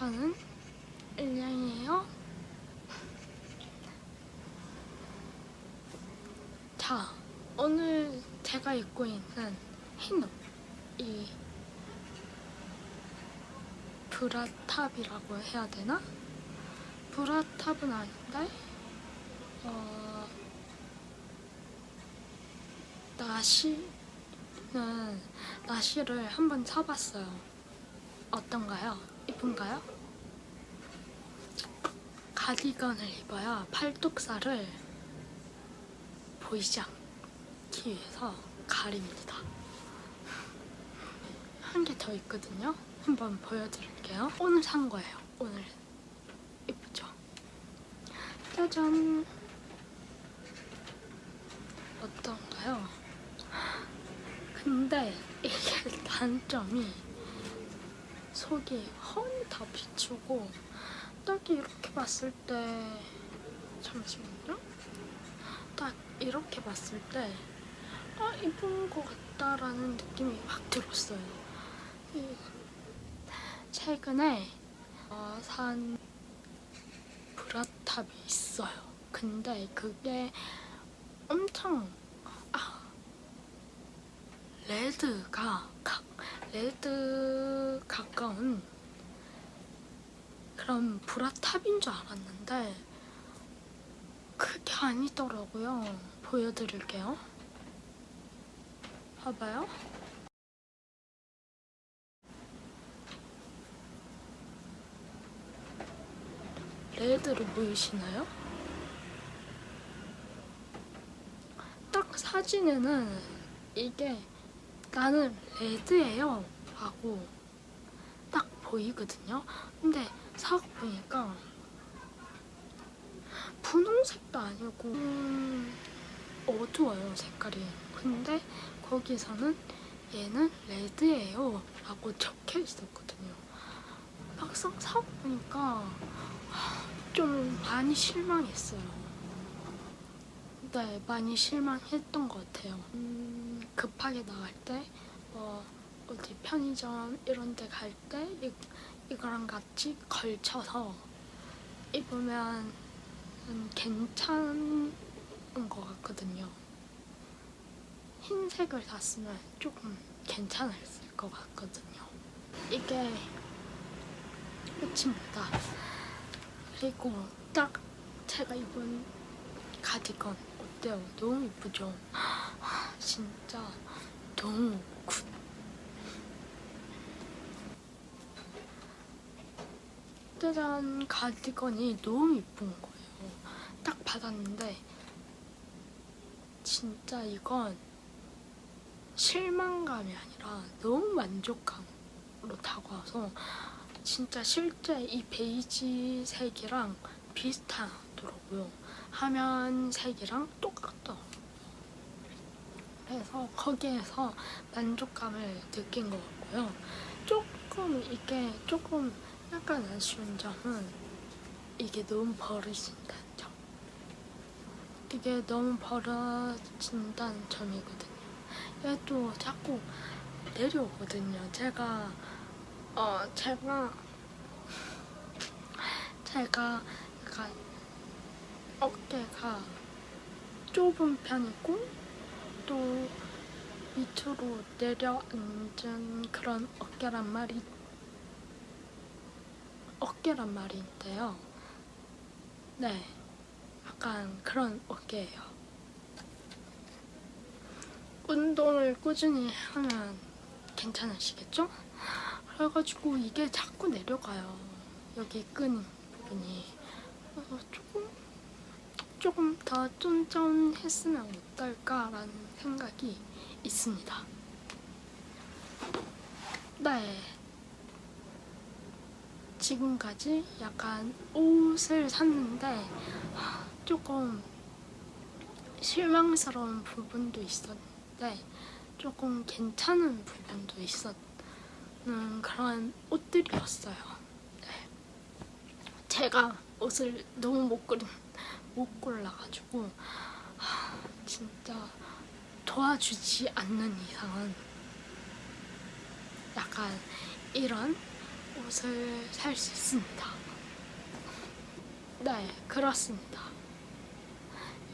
저는 일량이에요. 자, 오늘 제가 입고 있는 흰 옷, 이 브라탑이라고 해야 되나? 브라탑은 아닌데, 어, 나시 는 나시를 한번 사봤어요. 어떤가요? 이쁜가요? 가디건을 입어야 팔뚝살을 보이지 않기 위해서 가립니다. 한 개 더 있거든요. 한번 보여드릴게요. 오늘 산 거예요. 오늘 이쁘죠? 짜잔. 어떤가요? 근데 이게 단점이 속이 훤히 다 비추고 딱 이렇게 봤을 때 잠시만요. 딱 이렇게 봤을 때 아, 이쁜 것 같다라는 느낌이 확 들었어요. 이 최근에 어, 산 브라탑이 있어요. 근데 그게 엄청 아 레드가 가, 레드 가까운 그런 브라탑인 줄 알았는데 그게 아니더라고요. 보여드릴게요. 봐봐요. 레드로 보이시나요? 딱 사진에는 이게 나는 레드예요 라고 딱 보이거든요. 근데 sak 보니까 분홍색도 아니고 음, 어두워요 색깔이. 근데 거기서는 얘는 레드예요 라고 적혀 있었거든요. 막상 사고 보니까 좀 많이 실망했어요. 네, 많이 실망했던 것 같아요. 음, 급하게 나갈 때, 뭐, 어디 편의점 이런 데 갈 때, 이, 이거랑 같이 걸쳐서 입으면 음, 괜찮은 것 같거든요. 흰색을 샀으면 조금 괜찮았을 것 같거든요. 이게 끝입니다. 그리고 딱 제가 입은 가디건 어때요? 너무 이쁘죠? 진짜 너무 굿. 짜잔 가디건이 너무 이쁜 거예요. 딱 받았는데 진짜 이건 실망감이 아니라 너무 만족감으로 다가와서 진짜 실제 이 베이지 색이랑 비슷하더라고요. 화면 색이랑 똑같더라고요. 그래서 거기에서 만족감을 느낀 것 같고요. 조금 이게 조금 약간 아쉬운 점은 이게 너무 버려진다는 점. 이게 너무 버려진다는 점이거든요. 얘도 자꾸 내려오거든요. 제가 어 제가 제가 약간 어깨가 좁은 편이고 또 밑으로 내려앉은 그런 어깨란 말이 어깨란 말인데요. 네, 약간 그런 어깨예요. 운동을 꾸준히 하면 괜찮으시겠죠? 그래가지고 이게 자꾸 내려가요. 여기 끈 부분이. 그래서 조금, 조금 더 쫀쫀했으면 어떨까라는 생각이 있습니다. 네. 지금까지 약간 옷을 샀는데 조금 실망스러운 부분도 있었는데 조금 괜찮은 부분도 있었는 그런 옷들이었어요. 네. 제가 옷을 너무 못 고른 못 골라가지고 하, 진짜 도와주지 않는 이상은 약간 이런 옷을 살 수 있습니다. 네, 그렇습니다.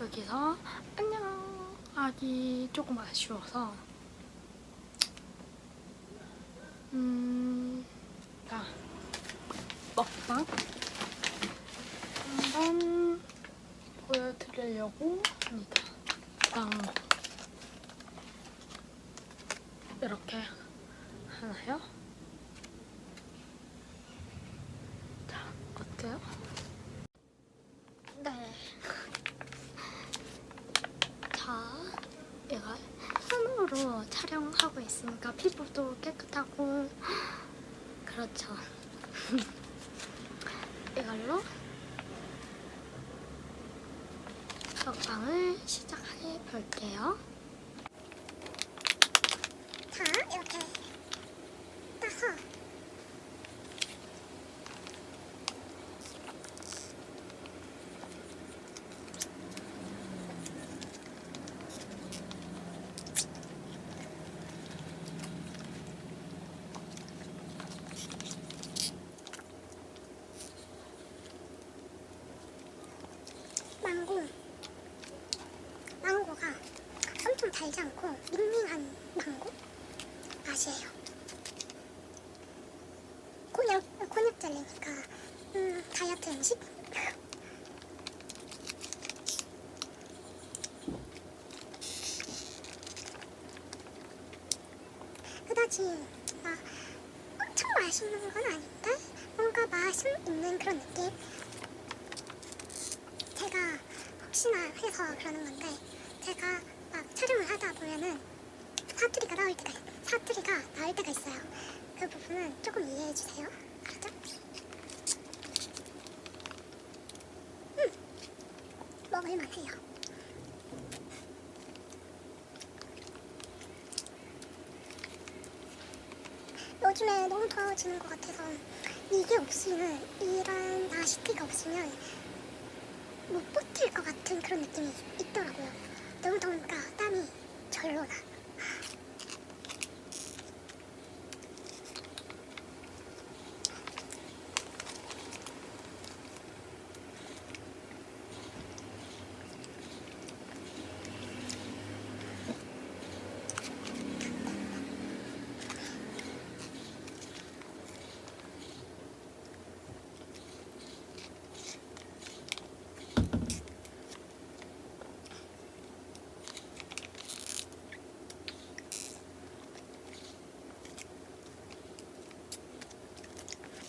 여기서 안녕 하기 조금 아쉬워서 음, 자, 먹방 한번 보여드리려고 합니다. 망고 이렇게 하나요? 자, 어때요? 네. 자, 얘가 손으로 촬영하고 있으니까 피부도 깨끗하고 그렇죠. 이걸로 먹방을 시작해 볼게요. 자, 이렇게 따서 망고 망고가 엄청 달지 않고 밍밍한 망고 맛이에요. 곤약 곤약 젤리니까 음, 다이어트 음식. 그다지 막 엄청 맛있는 건 아닌데 뭔가 맛은 있는 그런 느낌. 제가 혹시나 해서 그러는 건데 제가 막 촬영을 하다 보면은 사투리가 나올 때가 사투리가 나올 때가 있어요. 그 부분은 조금 이해해 주세요. 알았죠? 음, 먹을만해요. 요즘에 너무 더워지는 것 같아서 이게 없으면 이런 나시티가 없으면 못 버틸 것 같은 그런 느낌이 있더라고요. 너무 더우니까 땀이 절로 나.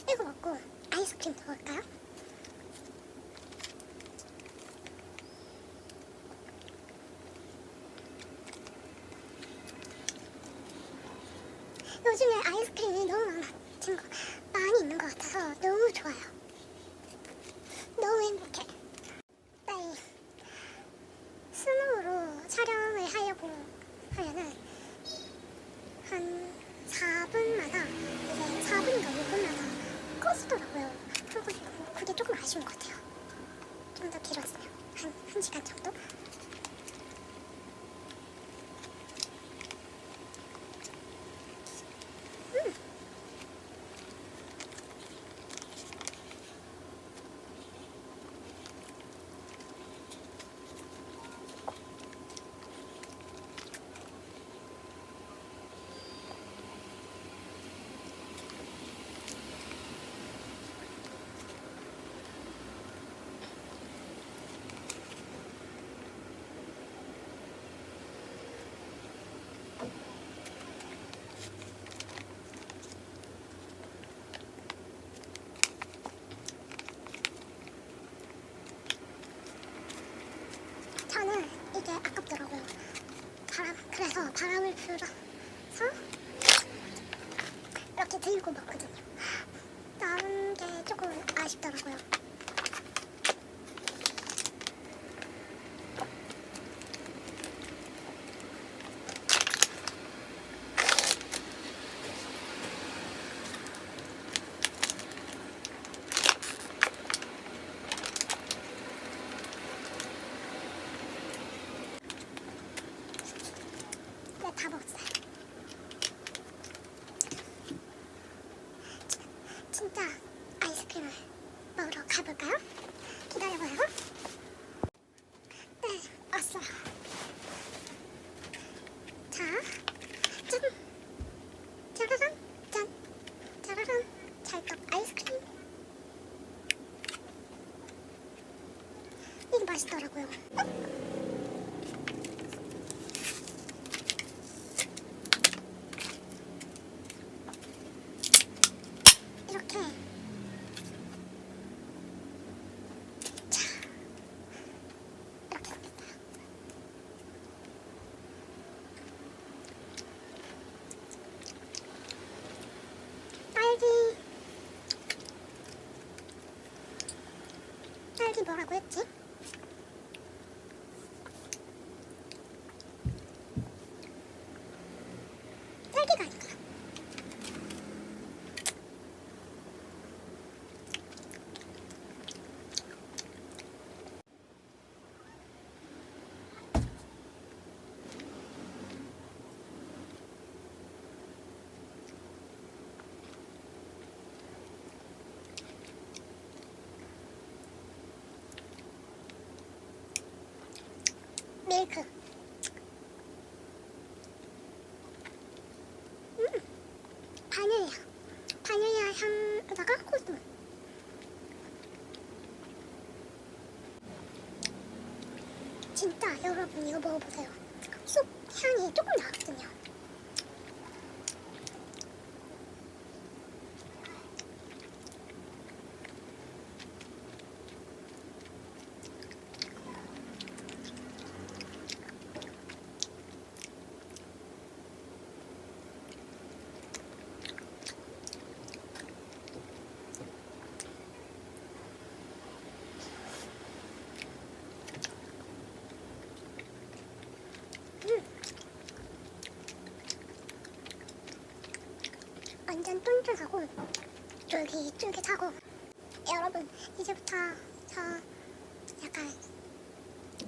이거 먹고 아 이스크림 먹을까요? 요즘에 아이스크림이 너무 많아진 거 많이 있는 것 같아서 너무 좋아요. 너무 행복해. 네. 스노우로 촬영을 하려고 하면은 한 4분마다 이제 4분인가 5분마다 꺼지더라고요. 그리고 그게 조금 아쉬운 것 같아요. 좀 더 길었으면 한 1시간 정도? 음. 저는 이게 아깝더라고요. 그래서 바람을 불어서 이렇게 들고 먹거든요. 남은 게 조금 아쉽더라고요. 진짜 아이스크림을 먹으러 가볼까요? 기다려봐요. 뭐라고 했지? 딸기가 아닌가? 밀크. 음, 바닐라. 바닐라 향에다가 코스모. 진짜 여러분 이거 먹어보세요. 쑥 향이 조금 나거든요. 쫀쫀하고 쫄깃쫄깃하고. 여러분 이제부터 저 약간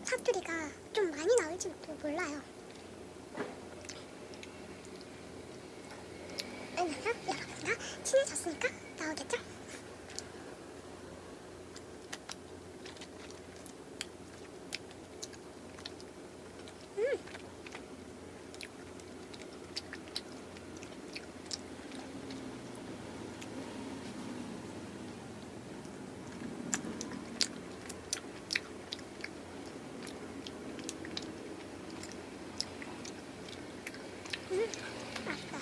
사투리가 좀 많이 나올지도 몰라요 왜냐면 여러분과 친해졌으니까 나오겠죠? 음. 음, 맛있다.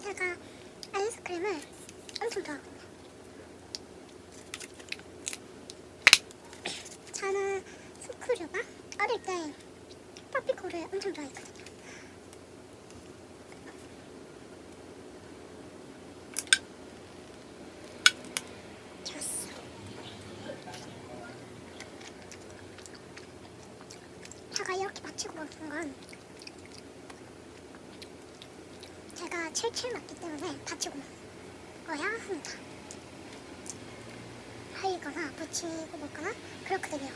제가 아이스 크림을 엄청 좋아하거든요. 저는 스크류바 어릴 때 빠삐코를 엄청 좋아했거든요. 좋았어. 제가 이렇게 마치고 먹는 건 제가 칠칠 맞기 때문에 받치고 먹어야 합니다. 하이거나 붙이고 먹거나 그렇거든요.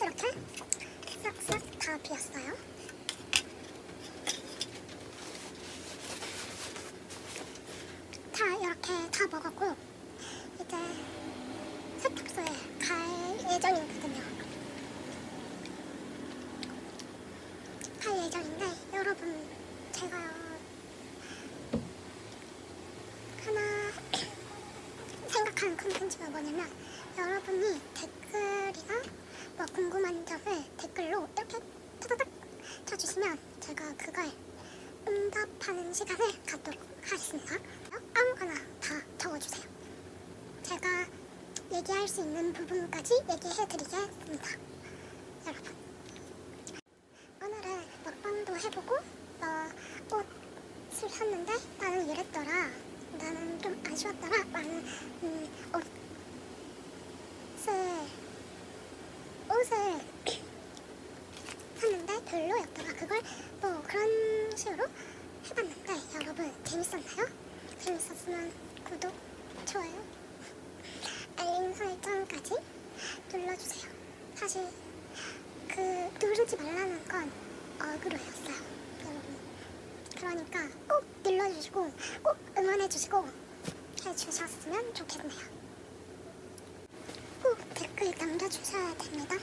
이렇게 싹싹 다 비었어요. 다 이렇게 다 먹었고 이제 세탁소에 갈 예정이거든요. 갈 예정인데 여러분 제가요 하나 생각하는 컨텐츠가 뭐냐면 여러분이 댓글이나 뭐 궁금한 점을 댓글로 이렇게 쳐주시면 제가 그걸 응답하는 시간을 갖도록 하겠습니다. 아무거나 다 적어주세요. 제가 얘기할 수 있는 부분까지 얘기해드리겠습니다. 여러분. 오늘은 먹방도 해보고 어, 옷을 샀는데 나는 이랬더라. 나는 좀 아쉬웠더라. 나는 음, 옷을 옷을 샀는데 별로였더라. 그걸 뭐 그런 식으로 해봤는데 여러분 재밌었나요? 재밌었으면 구독, 좋아요, 알림 설정까지 눌러주세요. 사실 그 누르지 말라는 건 어그로였어요, 여러분. 그러니까 꼭 눌러주시고 꼭 응원해주시고 해주셨으면 좋겠네요. 꼭 댓글 남겨주셔야 됩니다.